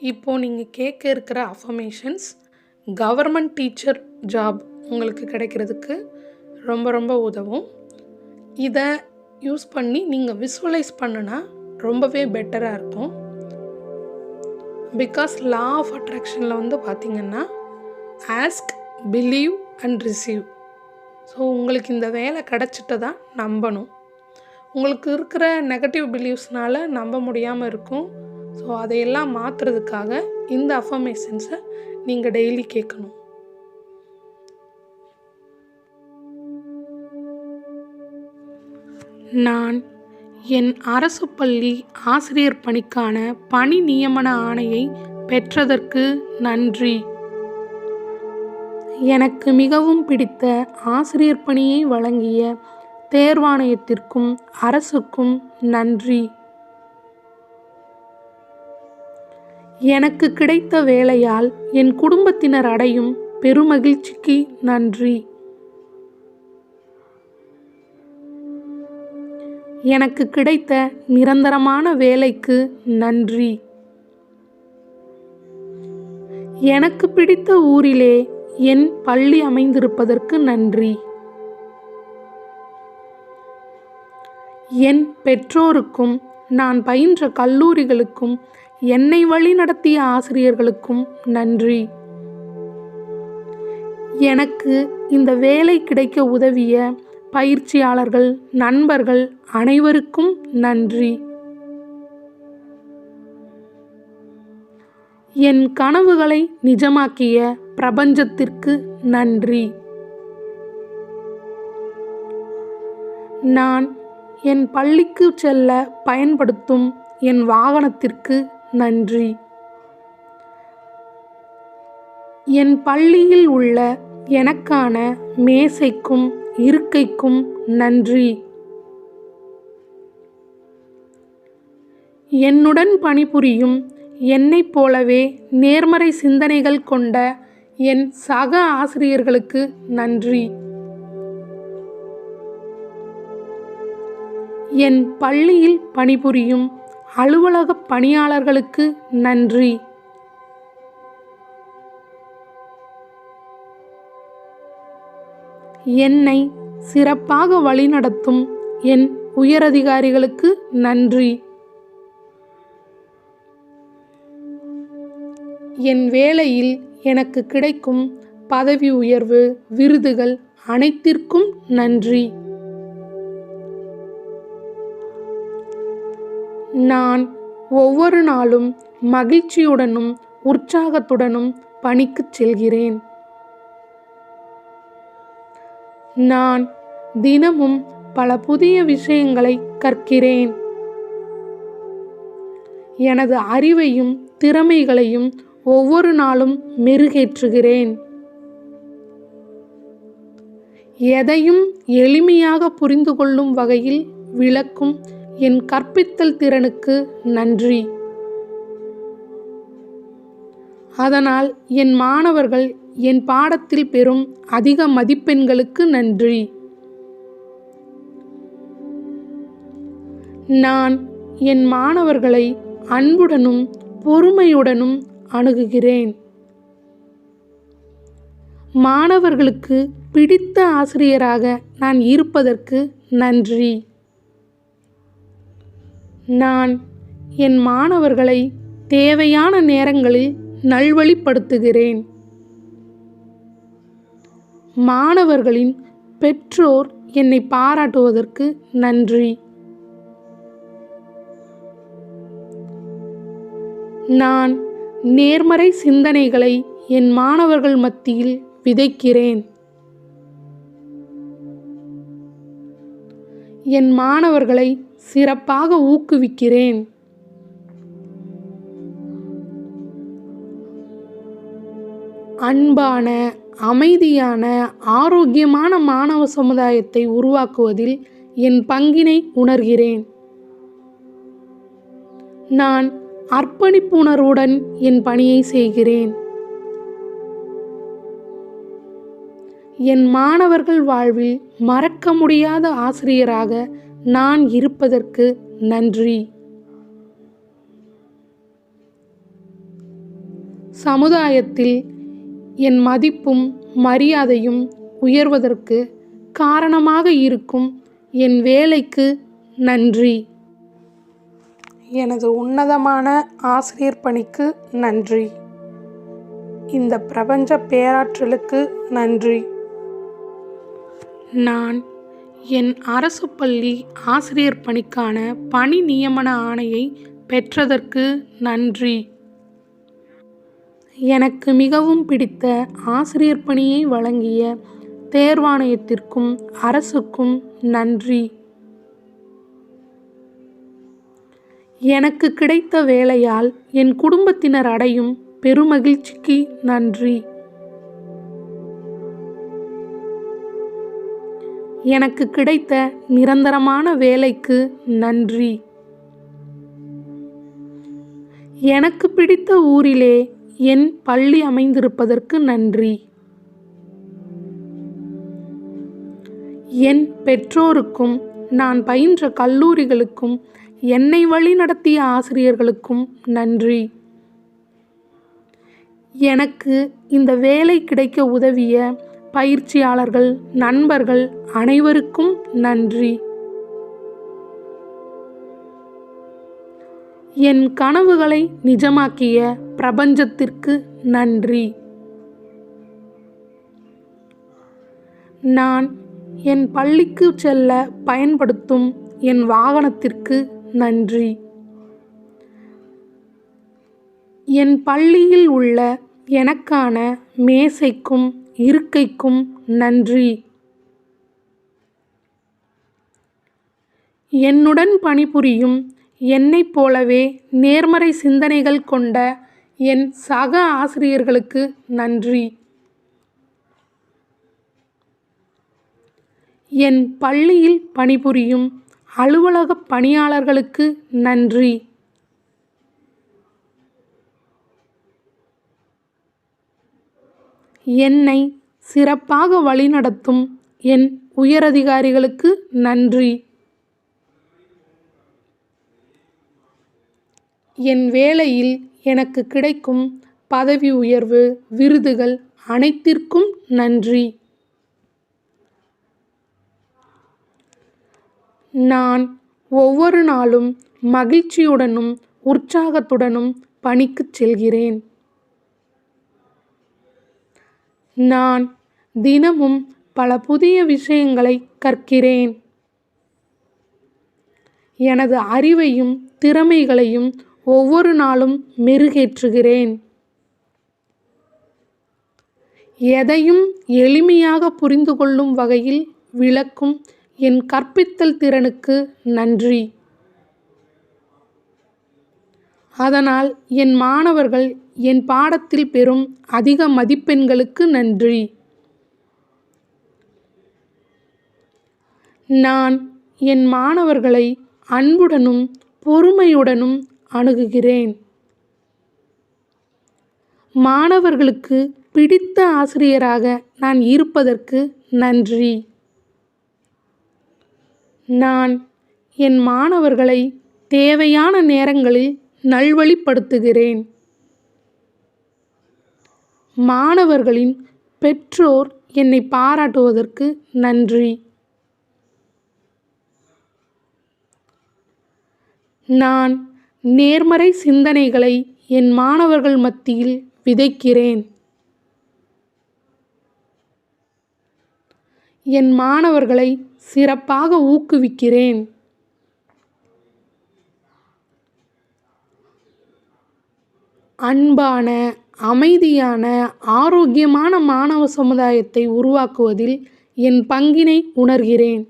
இப்போது நீங்கள் கேட்க இருக்கிற அஃபர்மேஷன்ஸ் கவர்மெண்ட் டீச்சர் ஜாப் உங்களுக்கு கிடைக்கிறதுக்கு ரொம்ப ரொம்ப உதவும். இதை யூஸ் பண்ணி நீங்கள் விஸ்வலைஸ் பண்ணுனா ரொம்பவே பெட்டராக இருக்கும். பிகாஸ் லா ஆஃப் அட்ராக்ஷனில் வந்து பார்த்திங்கன்னா ask believe and receive so உங்களுக்கு இந்த வேலை கிடச்சிட்டு தான் நம்பணும். உங்களுக்கு இருக்கிற நெகட்டிவ் பிலீவ்ஸ்னால் நம்ப முடியாமல் இருக்கும். ஸோ அதையெல்லாம் மாற்றுறதுக்காக இந்த அஃபர்மேஷன்ஸை நீங்கள் டெய்லி கேட்கணும். நான் என் அரசு பள்ளி ஆசிரியர் பணிக்கான பணி நியமன ஆணையை பெற்றதற்கு நன்றி. எனக்கு மிகவும் பிடித்த ஆசிரியர் பணியை வழங்கிய தேர்வாணையத்திற்கும் அரசுக்கும் நன்றி. எனக்கு கிடைத்த வேலையால் என் குடும்பத்தினர் அடையும் பெருமகிழ்ச்சிக்கு நன்றி. எனக்கு கிடைத்த நிரந்தரமான வேலைக்கு நன்றி. எனக்கு பிடித்த ஊரிலே என் பள்ளி அமைந்திருப்பதற்கு நன்றி. என் பெற்றோருக்கும் நான் பயின்ற கல்லூரிகளுக்கும் என்னை வழி நடத்திய ஆசிரியர்களுக்கும் நன்றி. எனக்கு இந்த வேலை கிடைக்க உதவிய பயிற்சியாளர்கள் நண்பர்கள் அனைவருக்கும் நன்றி. என் கனவுகளை நிஜமாக்கிய பிரபஞ்சத்திற்கு நன்றி. நான் என் பள்ளிக்கு செல்ல பயன்படுத்தும் என் வாகனத்திற்கு நன்றி. என் பள்ளியில் உள்ள எனக்கான மேசைக்கும் இருக்கைக்கும் நன்றி. என்னுடன் பணிபுரியும் என்னைப் போலவே நேர்மறை சிந்தனைகள் கொண்ட என் சக ஆசிரியர்களுக்கு நன்றி. என் பள்ளியில் பணிபுரியும் அலுவலக பணியாளர்களுக்கு நன்றி. என்னை சிறப்பாக வழிநடத்தும் என் உயரதிகாரிகளுக்கு நன்றி. என் வேலையில் எனக்கு கிடைக்கும் பதவி உயர்வு விருதுகள் அனைத்திற்கும் நன்றி. நான் ஒவ்வொரு நாளும் மகிழ்ச்சியுடனும் உற்சாகத்துடனும் பணிக்கு செல்கிறேன். நான் தினமும் பல புதிய விஷயங்களை கற்கிறேன். எனது அறிவையும் திறமைகளையும் ஒவ்வொரு நாளும் மெருகேற்றுகிறேன். எதையும் எளிமையாக புரிந்து கொள்ளும் வகையில் விளக்கும் என் கற்பித்தல் திறனுக்கு நன்றி. அதனால் என் மாணவர்கள் என் பாடத்தில் பெறும் அதிக மதிப்பெண்களுக்கு நன்றி. நான் என் மாணவர்களை அன்புடனும் பொறுமையுடனும் அணுகுகிறேன். மாணவர்களுக்கு பிடித்த ஆசிரியராக நான் இருப்பதற்கு நன்றி. நான் என் மாணவர்களை தேவையான நேரங்களில் நல்வழிப்படுத்துகிறேன். மாணவர்களின் பெற்றோர் என்னை பாராட்டுவதற்கு நன்றி. நான் நேர்மறை சிந்தனைகளை என் மாணவர்கள் மத்தியில் விதைக்கிறேன். என் மாணவர்களை சிறப்பாக ஊக்குவிக்கிறேன். அன்பான அமைதியான ஆரோக்கியமான மாணவ சமுதாயத்தை உருவாக்குவதில் என் பங்கினை உணர்கிறேன். நான் அர்ப்பணிப்பு உணர்வுடன் என் பணியை செய்கிறேன். என் மாணவர்கள் வாழ்வில் மறக்க முடியாத ஆசிரியராக நான் இருப்பதற்கு நன்றி. சமுதாயத்தில் என் மதிப்பும் மரியாதையும் உயர்வதற்கு காரணமாக இருக்கும் என் வேலைக்கு நன்றி. எனது உன்னதமான ஆசிரியர் பணிக்கு நன்றி. இந்த பிரபஞ்ச பேராற்றலுக்கு நன்றி. நான் என் அரசு பள்ளி ஆசிரியர் பணிக்கான பணி நியமன ஆணையை பெற்றதற்கு நன்றி. எனக்கு மிகவும் பிடித்த ஆசிரியர் பணியை வழங்கிய தேர்வாணையத்திற்கும் அரசுக்கும் நன்றி. எனக்கு கிடைத்த வேலையால் என் குடும்பத்தினர் அடையும் பெருமகிழ்ச்சிக்கு நன்றி. எனக்கு கிடைத்த நிரந்தரமான வேலைக்கு நன்றி. எனக்கு பிடித்த ஊரிலே என் பள்ளி அமைந்திருப்பதற்கு நன்றி. என் பெற்றோருக்கும் நான் பயின்ற கல்லூரிகளுக்கும் என்னை வழி நடத்திய ஆசிரியர்களுக்கும் நன்றி. எனக்கு இந்த வேலை கிடைக்க உதவிய பயிற்சியாளர்கள் நண்பர்கள் அனைவருக்கும் நன்றி. என் கனவுகளை நிஜமாக்கிய பிரபஞ்சத்திற்கு நன்றி. நான் என் பள்ளிக்கு செல்ல பயன்படுத்தும் என் வாகனத்திற்கு நன்றி. என் பள்ளியில் உள்ள எனக்கான மேசைக்கும் இருக்கைக்கும் நன்றி. என்னுடன் பணிபுரியும் என்னைப் போலவே நேர்மறை சிந்தனைகள் கொண்ட என் சக ஆசிரியர்களுக்கு நன்றி. என் பள்ளியில் பணிபுரியும் அலுவலக பணியாளர்களுக்கு நன்றி. என்னை சிறப்பாக வழிநடத்தும் என் உயரதிகாரிகளுக்கு நன்றி. என் வேலையில் எனக்கு கிடைக்கும் பதவி உயர்வு விருதுகள் அனைத்திற்கும் நன்றி. நான் ஒவ்வொரு நாளும் மகிழ்ச்சியுடனும் உற்சாகத்துடனும் பணிக்குச் செல்கிறேன். நான் தினமும் பல புதிய விஷயங்களை கற்கிறேன். எனது அறிவையும் திறமைகளையும் ஒவ்வொரு நாளும் மெருகேற்றுகிறேன். எதையும் எளிமையாக புரிந்து கொள்ளும் வகையில் விளக்கும் என் கற்பித்தல் திறனுக்கு நன்றி. அதனால் என் மாணவர்கள் என் பாடத்தில் பெறும் அதிக மதிப்பெண்களுக்கு நன்றி. நான் என் மாணவர்களை அன்புடனும் பொறுமையுடனும் அணுகுகிறேன். மாணவர்களுக்கு பிடித்த ஆசிரியராக நான் இருப்பதற்கு நன்றி. நான் என் மாணவர்களை தேவையான நேரங்களில் நல்வழிப்படுத்துகிறேன். மாணவர்களின் பெற்றோர் என்னை பாராட்டுவதற்கு நன்றி. நான் நேர்மறை சிந்தனைகளை என் மாணவர்கள் மத்தியில் விதைக்கிறேன். என் மாணவர்களை சிறப்பாக ஊக்குவிக்கிறேன். அன்பான அமைதியான ஆரோக்கியமான மாணவ சமுதாயத்தை உருவாக்குவதில் என் பங்கினை உணர்கிறேன்.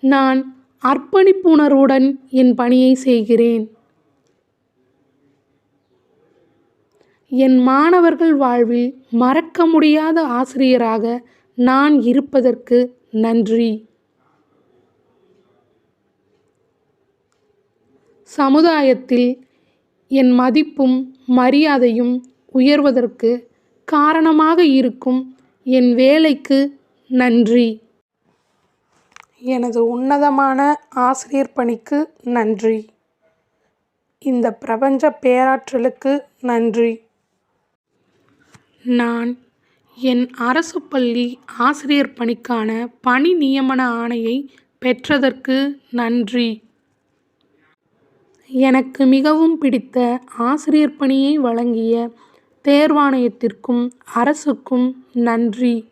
நான் அர்ப்பணிப்புணர்வுடன் என் பணியை செய்கிறேன். என் மாணவர்கள் வாழ்வில் மறக்க முடியாத ஆசிரியராக நான் இருப்பதற்கு நன்றி. சமுதாயத்தில் என் மதிப்பும் மரியாதையும் உயர்வதற்கு காரணமாக இருக்கும் என் வேலைக்கு நன்றி. எனது உன்னதமான ஆசிரியர் பணிக்கு நன்றி. இந்த பிரபஞ்ச பேராற்றலுக்கு நன்றி. நான் என் அரசு பள்ளி ஆசிரியர் பணிக்கான பணி நியமன ஆணையை பெற்றதற்கு நன்றி. எனக்கு மிகவும் பிடித்த ஆசிரியர் பணியை வழங்கிய தேர்வாணையத்திற்கும் அரசுக்கும் நன்றி.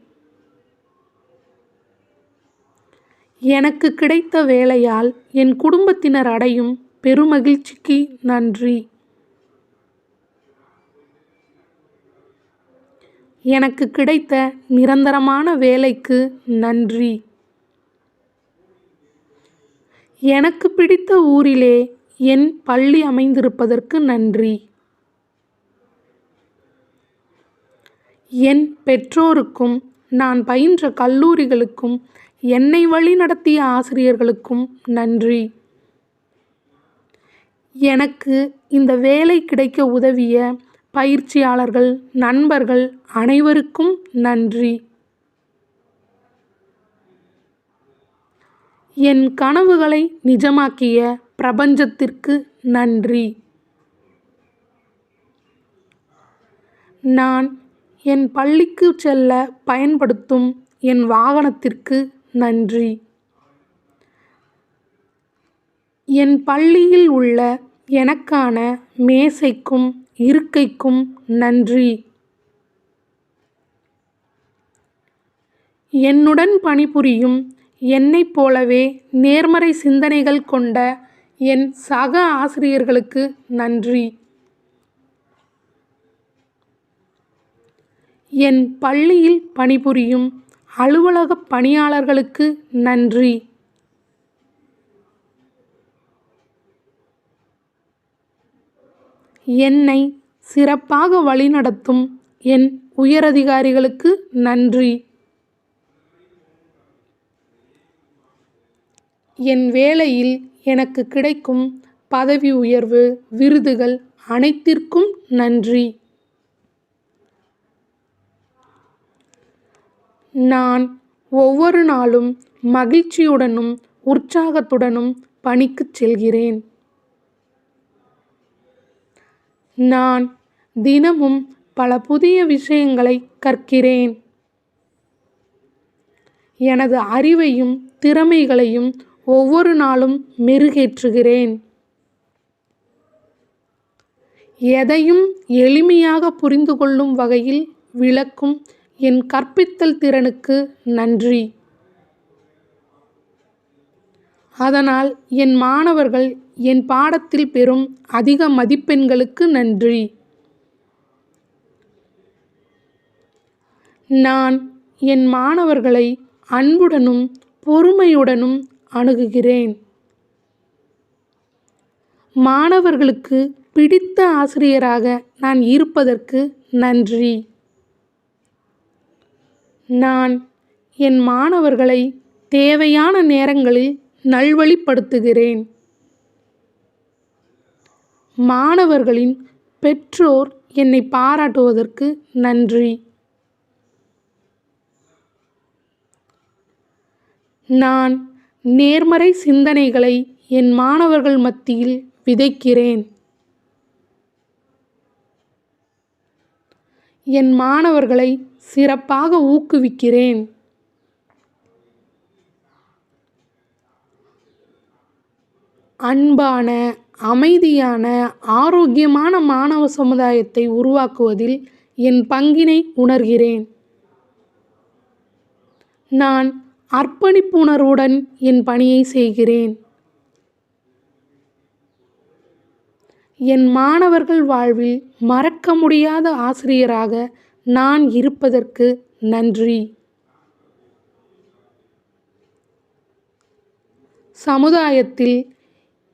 எனக்கு கிடைத்த வேலையால் என் குடும்பத்தினர் அடையும் பெருமகிழ்ச்சிக்கு நன்றி. எனக்கு கிடைத்த நிரந்தரமான வேலைக்கு நன்றி. எனக்கு பிடித்த ஊரிலே என் பள்ளி அமைந்திருப்பதற்கு நன்றி. என் பெற்றோருக்கும் நான் பயின்ற கல்லூரிகளுக்கும் என்னை வழிநடத்திய ஆசிரியர்களுக்கும் நன்றி. எனக்கு இந்த வேலை கிடைக்க உதவிய பயிற்சியாளர்கள் நண்பர்கள் அனைவருக்கும் நன்றி. என் கனவுகளை நிஜமாக்கிய பிரபஞ்சத்திற்கு நன்றி. நான் என் பள்ளிக்கு செல்ல பயன்படுத்தும் என் வாகனத்திற்கு நன்றி. என் பள்ளியில் உள்ள எனக்கான மேசைக்கும் இருக்கைக்கும் நன்றி. என்னுடன் பணிபுரியும் என்னைப் போலவே நேர்மறை சிந்தனைகள் கொண்ட என் சக ஆசிரியர்களுக்கு நன்றி. என் பள்ளியில் பணிபுரியும் அலுவலக பணியாளர்களுக்கு நன்றி. என்னை சிறப்பாக வழிநடத்தும் என் உயரதிகாரிகளுக்கு நன்றி. என் வேலையில் எனக்கு கிடைக்கும் பதவி உயர்வு விருதுகள் அனைத்திற்கும் நன்றி. நான் ஒவ்வொரு நாளும் மகிழ்ச்சியுடனும் உற்சாகத்துடனும் பணிக்குச் செல்கிறேன். நான் தினமும் பல புதிய விஷயங்களை கற்கிறேன். எனது அறிவையும் திறமைகளையும் ஒவ்வொரு நாளும் மெருகேற்றுகிறேன். எதையும் எளிமையாக புரிந்து கொள்ளும் வகையில் விளக்கும் என் கற்பித்தல் திறனுக்கு நன்றி. அதனால் என் மாணவர்கள் என் பாடத்தில் பெறும் அதிக மதிப்பெண்களுக்கு நன்றி. நான் என் மாணவர்களை அன்புடனும் பொறுமையுடனும் அணுகுகிறேன். மாணவர்களுக்கு பிடித்த ஆசிரியராக நான் இருப்பதற்கு நன்றி. நான் என் மாணவர்களை தேவையான நேரங்களில் நல்வழிப்படுத்துகிறேன். மாணவர்களின் பெற்றோர் என்னை பாராட்டுவதற்கு நன்றி. நான் நேர்மறை சிந்தனைகளை என் மாணவர்கள் மத்தியில் விதைக்கிறேன். என் மாணவர்களை சிறப்பாக ஊக்குவிக்கிறேன். அன்பான அமைதியான ஆரோக்கியமான மாணவ சமுதாயத்தை உருவாக்குவதில் என் பங்கினை உணர்கிறேன். நான் அர்ப்பணிப்பு உணர்வுடன் என் பணியை செய்கிறேன். என் மாணவர்கள் வாழ்வில் மறக்க முடியாத ஆசிரியராக நான் இருப்பதற்கு நன்றி. சமுதாயத்தில்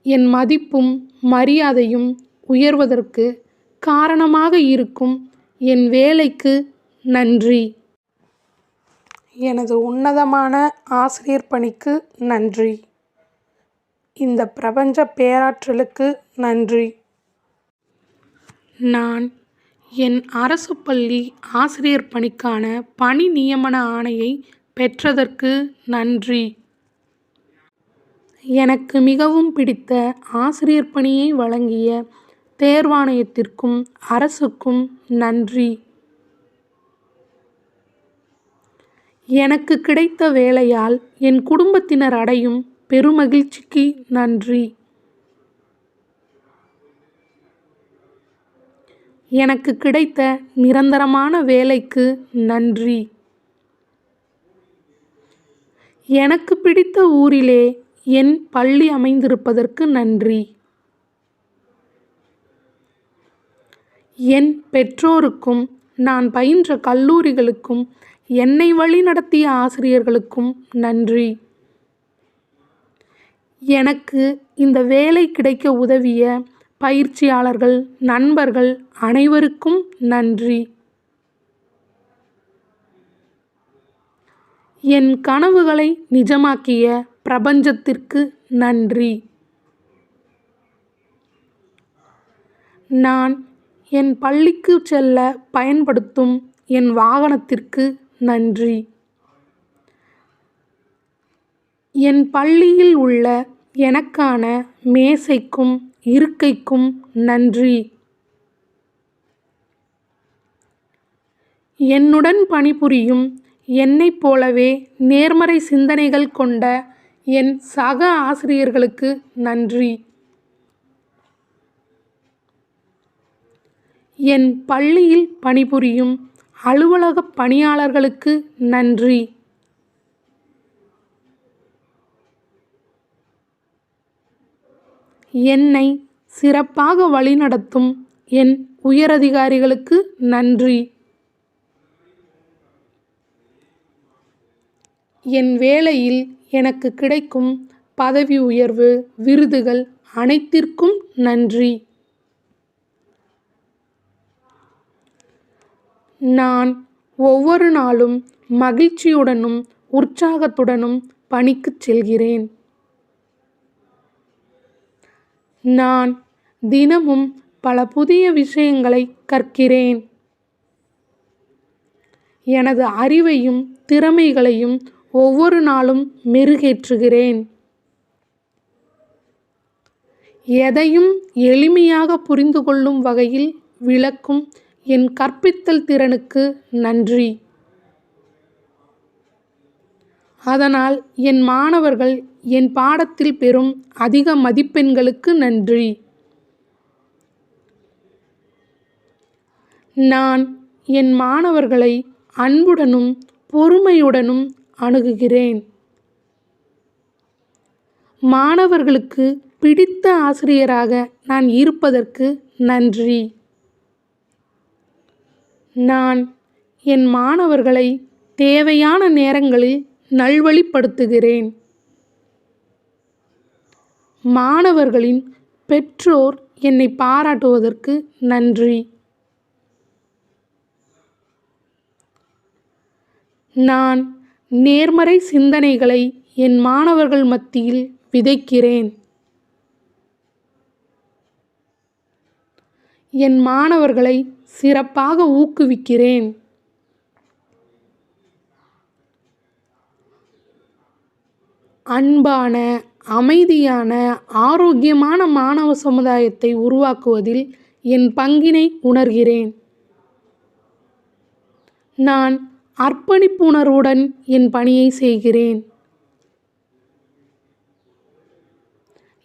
என் மதிப்பும் மரியாதையும் உயர்வதற்கு காரணமாக இருக்கும் என் வேலைக்கு நன்றி. எனது உன்னதமான ஆசிரியர் பணிக்கு நன்றி. இந்த பிரபஞ்ச பேராற்றலுக்கு நன்றி. நான் என் அரசு பள்ளி ஆசிரியர் பணிக்கான பணி நியமன ஆணையை பெற்றதற்கு நன்றி. எனக்கு மிகவும் பிடித்த ஆசிரியர் பணியை வழங்கிய தேர்வாணையத்திற்கும் அரசுக்கும் நன்றி. எனக்கு கிடைத்த வேலையால் என் குடும்பத்தினர் அடையும் பெருமகிழ்ச்சிக்கு நன்றி. எனக்கு கிடைத்த நிரந்தரமான வேலைக்கு நன்றி. எனக்கு பிடித்த ஊரிலே என் பள்ளி அமைந்திருப்பதற்கு நன்றி. என் பெற்றோருக்கும் நான் பயின்ற கல்லூரிகளுக்கும் என்னை வழிநடத்திய ஆசிரியர்களுக்கும் நன்றி. எனக்கு இந்த வேலை கிடைக்க உதவிய பயிற்சியாளர்கள் நண்பர்கள் அனைவருக்கும் நன்றி. என் கனவுகளை நிஜமாக்கிய பிரபஞ்சத்திற்கு நன்றி. நான் என் பள்ளிக்கு செல்ல பயன்படுத்தும் என் வாகனத்திற்கு நன்றி. என் பள்ளியில் உள்ள எனக்கான மேசைக்கும் இருக்கைக்கும் நன்றி. என்னுடன் பணிபுரியும் என்னைப் போலவே நேர்மறை சிந்தனைகள் கொண்ட என் சக ஆசிரியர்களுக்கு நன்றி. என் பள்ளியில் பணிபுரியும் அலுவலக பணியாளர்களுக்கு நன்றி. என்னை சிறப்பாக வழிநடத்தும் என் உயரதிகாரிகளுக்கு நன்றி. என் வேலையில் எனக்கு கிடைக்கும் பதவி உயர்வு விருதுகள் அனைத்திற்கும் நன்றி. நான் ஒவ்வொரு நாளும் மகிழ்ச்சியுடனும் உற்சாகத்துடனும் பணிக்குச் செல்கிறேன். நான் தினமும் பல புதிய விஷயங்களை கற்கிறேன். எனது அறிவையும் திறமைகளையும் ஒவ்வொரு நாளும் மெருகேற்றுகிறேன். எதையும் எளிமையாக புரிந்து கொள்ளும் வகையில் விளக்கும் என் கற்பித்தல் திறனுக்கு நன்றி. அதனால் என் மாணவர்கள் என் பாடத்தில் பெறும் அதிக மதிப்பெண்களுக்கு நன்றி. நான் என் மாணவர்களை அன்புடனும் பொறுமையுடனும் அணுகுகிறேன். மாணவர்களுக்கு பிடித்த ஆசிரியராக நான் இருப்பதற்கு நன்றி. நான் என் மாணவர்களை தேவையான நேரங்களில் நல்வழிப்படுத்துகிறேன். மாணவர்களின் பெற்றோர் என்னை பாராட்டுவதற்கு நன்றி. நான் நேர்மறை சிந்தனைகளை என் மாணவர்கள் மத்தியில் விதைக்கிறேன். என் மாணவர்களை சிறப்பாக ஊக்குவிக்கிறேன். அன்பான அமைதியான ஆரோக்கியமான மாணவ சமுதாயத்தை உருவாக்குவதில் என் பங்கினை உணர்கிறேன். நான் அர்ப்பணிப்பு உணர்வுடன் என் பணியை செய்கிறேன்.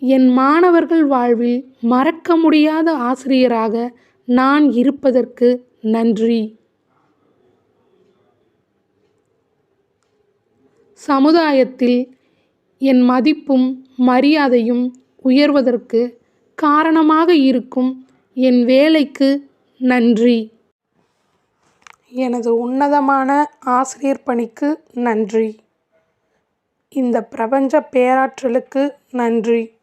என் மாணவர்கள் வாழ்வில் மறக்க முடியாத ஆசிரியராக நான் இருப்பதற்கு நன்றி. சமுதாயத்தில் என் மதிப்பும் மரியாதையும் உயர்வதற்கு காரணமாக இருக்கும் என் வேலைக்கு நன்றி. எனது உன்னதமான ஆசிரியர் பணிக்கு நன்றி. இந்த பிரபஞ்ச பேராற்றலுக்கு நன்றி.